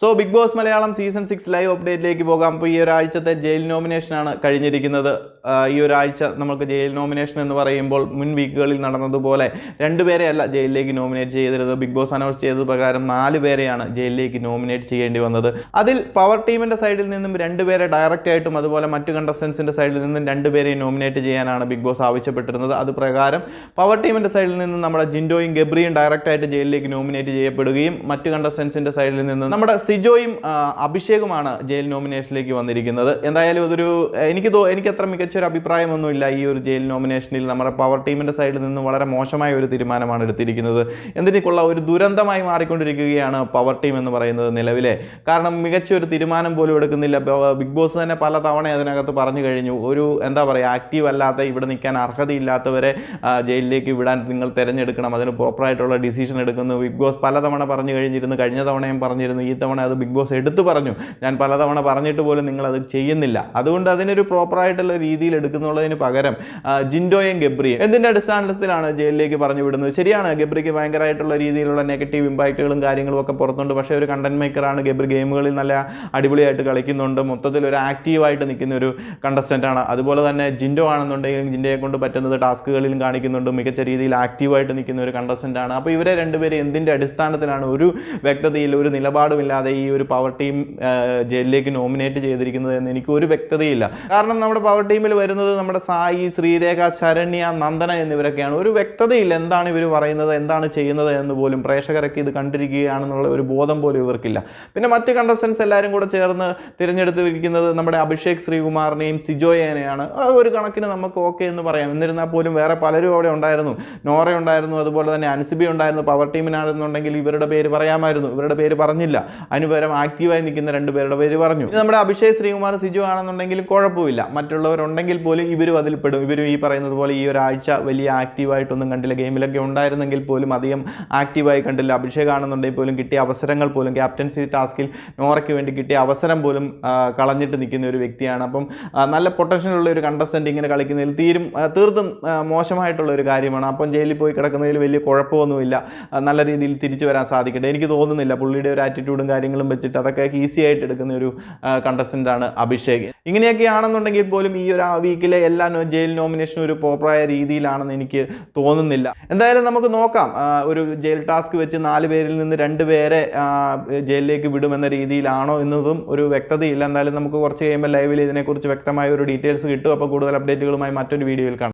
So big boss Malayalam season six live അപ്ഡേറ്റിലേക്ക് പോകാം. അപ്പോൾ ഈ ഒരാഴ്ചത്തെ ജയിൽ നോമിനേഷനാണ് കഴിഞ്ഞിരിക്കുന്നത്. ഈ ഒരാഴ്ച നമുക്ക് ജയിൽ നോമിനേഷൻ എന്ന് പറയുമ്പോൾ മുൻ വീക്കുകളിൽ നടന്നതുപോലെ രണ്ടുപേരെ അല്ല ജയിലിലേക്ക് നോമിനേറ്റ് ചെയ്തിരുന്നത്. ബിഗ് ബോസ് അനൗൺസ് ചെയ്തത് പ്രകാരം നാല് പേരെയാണ് ജയിലിലേക്ക് നോമിനേറ്റ് ചെയ്യേണ്ടി വന്നത്. അതിൽ പവർ ടീമിന്റെ സൈഡിൽ നിന്നും രണ്ടുപേരെ ഡയറക്റ്റ് ആയിട്ടും അതുപോലെ മറ്റു കണ്ടസ്റ്റൻസിന്റെ സൈഡിൽ നിന്നും രണ്ടുപേരെ നോമിനേറ്റ് ചെയ്യാനാണ് ബിഗ് ബോസ് ആവശ്യപ്പെട്ടിരുന്നത്. അത് പ്രകാരം പവർ ടീമിന്റെ സൈഡിൽ നിന്നും നമ്മുടെ ജിൻഡോയും ഗബ്രിയും ഡയറക്റ്റായിട്ട് ജയിലിലേക്ക് നോമിനേറ്റ് ചെയ്യപ്പെടുകയും മറ്റു കണ്ടസ്റ്റൻസിന്റെ സൈഡിൽ നിന്നും നമ്മുടെ സിജോയും അഭിഷേകുമാണ് ജയിൽ നോമിനേഷനിലേക്ക് വന്നിരിക്കുന്നത്. എന്തായാലും അതൊരു എനിക്ക് തോ എനിക്ക് അത്ര മികച്ചൊരു അഭിപ്രായമൊന്നുമില്ല ഈ ഒരു ജയിൽ നോമിനേഷനിൽ. നമ്മുടെ പവർ ടീമിന്റെ സൈഡിൽ നിന്ന് വളരെ മോശമായ ഒരു തീരുമാനമാണ് എടുത്തിരിക്കുന്നത്. എന്തിനേക്കുള്ള ഒരു ദുരന്തമായി മാറിക്കൊണ്ടിരിക്കുകയാണ് പവർ ടീം എന്ന് പറയുന്നത് നിലവിലെ. കാരണം മികച്ച ഒരു തീരുമാനം പോലും എടുക്കുന്നില്ല. ബിഗ് ബോസ് തന്നെ പല തവണ അതിനകത്ത് പറഞ്ഞു കഴിഞ്ഞു. ഒരു എന്താ പറയുക ആക്റ്റീവ് അല്ലാത്ത ഇവിടെ നിൽക്കാൻ അർഹതയില്ലാത്തവരെ ജയിലിലേക്ക് വിടാൻ നിങ്ങൾ തിരഞ്ഞെടുക്കണം. അതിന് പ്രോപ്പറായിട്ടുള്ള ഡിസിഷൻ എടുക്കുന്നു. ബിഗ് ബോസ് പലതവണ പറഞ്ഞു കഴിഞ്ഞിരുന്നു. കഴിഞ്ഞ തവണയും പറഞ്ഞിരുന്നു. ഈ അത് ബിഗ് ബോസ് എടുത്തു പറഞ്ഞു. ഞാൻ പലതവണ പറഞ്ഞിട്ട് പോലും നിങ്ങളത് ചെയ്യുന്നില്ല. അതുകൊണ്ട് അതിനൊരു പ്രോപ്പറായിട്ടുള്ള രീതിയിൽ എടുക്കുന്നുള്ളതിന് പകരം ജിൻഡോയും ഗബ്രിയും എന്തിന്റെ അടിസ്ഥാനത്തിലാണ് ജയിലിലേക്ക് പറഞ്ഞു വിടുന്നത്? ശരിയാണ് ഗബ്രിക്ക് ഭയങ്കരമായിട്ടുള്ള രീതിയിലുള്ള നെഗറ്റീവ് ഇമ്പാക്റ്റുകളും കാര്യങ്ങളും ഒക്കെ പുറത്തുണ്ട്. പക്ഷേ ഒരു കണ്ടന്റ് മേക്കറാണ് ഗബ്രി. ഗെയിമുകളിൽ നല്ല അടിപൊളിയായിട്ട് കളിക്കുന്നുണ്ട്. മൊത്തത്തിൽ ഒരു ആക്റ്റീവായിട്ട് നിൽക്കുന്ന ഒരു കണ്ടസ്റ്റന്റാണ് അതുപോലെ തന്നെ ജിൻഡോ ആണെന്നുണ്ടെങ്കിൽ ജിൻഡോയെ കൊണ്ട് പറ്റുന്നത് ടാസ്കുകളിലും കാണിക്കുന്നുണ്ട്. മികച്ച രീതിയിൽ ആക്റ്റീവായിട്ട് നിൽക്കുന്ന ഒരു കണ്ടസ്റ്റന്റാണ് അപ്പോൾ ഇവരെ രണ്ടുപേരും എന്തിന്റെ അടിസ്ഥാനത്തിലാണ് ഒരു വ്യക്തതയിൽ ഒരു നിലപാടുമില്ലാതെ ഈ ഒരു പവർ ടീം ജയിലിലേക്ക് നോമിനേറ്റ് ചെയ്തിരിക്കുന്നത് എന്ന് എനിക്ക് ഒരു വ്യക്തതയില്ല. കാരണം നമ്മുടെ പവർ ടീമിൽ വരുന്നത് നമ്മുടെ സായി ശ്രീരേഖ ശരണ്യ നന്ദന എന്നിവരൊക്കെയാണ്. ഒരു വ്യക്തതയില്ല എന്താണ് ഇവർ പറയുന്നത് എന്താണ് ചെയ്യുന്നത് എന്ന് പോലും പ്രേക്ഷകരൊക്കെ ഇത് കണ്ടിരിക്കുകയാണെന്നുള്ള ഒരു ബോധം പോലും ഇവർക്കില്ല. പിന്നെ മറ്റ് കണ്ടസ്റ്റൻസ് എല്ലാവരും കൂടെ ചേർന്ന് തിരഞ്ഞെടുത്തിരിക്കുന്നത് നമ്മുടെ അഭിഷേക് ശ്രീകുമാറിനെയും സിജോയേനെയാണ്. ഒരു കണക്കിന് നമുക്ക് ഓക്കെ എന്ന് പറയാം. എന്നിരുന്നാൽ പോലും വേറെ പലരും അവിടെ ഉണ്ടായിരുന്നു. നോറ ഉണ്ടായിരുന്നു അതുപോലെ തന്നെ അൻസിബി ഉണ്ടായിരുന്നു പവർ ടീമിനാണെന്നുണ്ടെങ്കിൽ ഇവരുടെ പേര് പറയാമായിരുന്നു. ഇവരുടെ പേര് പറഞ്ഞില്ല. അതിന് പകരം ആക്റ്റീവായി നിൽക്കുന്ന രണ്ട് പേരുടെ പേര് പറഞ്ഞു. നമ്മുടെ അഭിഷേക് ശ്രീകുമാർ സിജു ആണെന്നുണ്ടെങ്കിൽ കുഴപ്പമില്ല. മറ്റുള്ളവരുണ്ടെങ്കിൽ പോലും ഇവരും അതിൽ പെടും. ഇവരും ഈ പറയുന്നത് പോലെ ഈ ഒരാഴ്ച വലിയ ആക്റ്റീവായിട്ടൊന്നും കണ്ടില്ല. ഗെയിമിലൊക്കെ ഉണ്ടായിരുന്നെങ്കിൽ പോലും അധികം ആക്റ്റീവായി കണ്ടില്ല. അഭിഷേക് ആണെന്നുണ്ടെങ്കിൽ പോലും കിട്ടിയ അവസരങ്ങൾ പോലും ക്യാപ്റ്റൻസി ടാസ്കിൽ നോറയ്ക്ക് വേണ്ടി കിട്ടിയ അവസരം പോലും കളഞ്ഞിട്ട് നിൽക്കുന്ന ഒരു വ്യക്തിയാണ്. അപ്പം നല്ല പൊട്ടൻഷ്യൽ ഉള്ള ഒരു കണ്ടസ്റ്റന്റ് ഇങ്ങനെ കളിക്കുന്നതിൽ തീരും തീർത്തും മോശമായിട്ടുള്ള ഒരു കാര്യമാണ്. അപ്പം ജയിലിൽ പോയി കിടക്കുന്നതിൽ വലിയ കുഴപ്പമൊന്നുമില്ല. നല്ല രീതിയിൽ തിരിച്ചു വരാൻ സാധിക്കട്ടെ. എനിക്ക് തോന്നുന്നില്ല പുള്ളിയുടെ ഒരു ആറ്റിറ്റ്യൂഡും കാര്യങ്ങളും വെച്ചിട്ട് അതൊക്കെ ഈസി ആയിട്ട് എടുക്കുന്ന ഒരു കണ്ടസ്റ്റന്റ് ആണ് അഭിഷേക്. ഇങ്ങനെയൊക്കെ ആണെന്നുണ്ടെങ്കിൽ പോലും ഈ ഒരു വീക്കിലെ എല്ലാ ജയിൽ നോമിനേഷനും ഒരു പ്രോപ്പറായ രീതിയിലാണെന്ന് എനിക്ക് തോന്നുന്നില്ല. എന്തായാലും നമുക്ക് നോക്കാം. ഒരു ജയിൽ ടാസ്ക് വെച്ച് നാല് പേരിൽ നിന്ന് രണ്ട് പേരെ ജയിലിലേക്ക് വിടുമെന്ന രീതിയിലാണോ എന്നതും ഒരു വ്യക്തതയില്ല. എന്തായാലും നമുക്ക് കുറച്ച് കഴിയുമ്പോൾ ലൈവിൽ ഇതിനെക്കുറിച്ച് വ്യക്തമായ ഒരു ഡീറ്റെയിൽസ് കിട്ടും. അപ്പോൾ കൂടുതൽ അപ്ഡേറ്റുകളുമായി മറ്റൊരു വീഡിയോയിൽ കാണാം.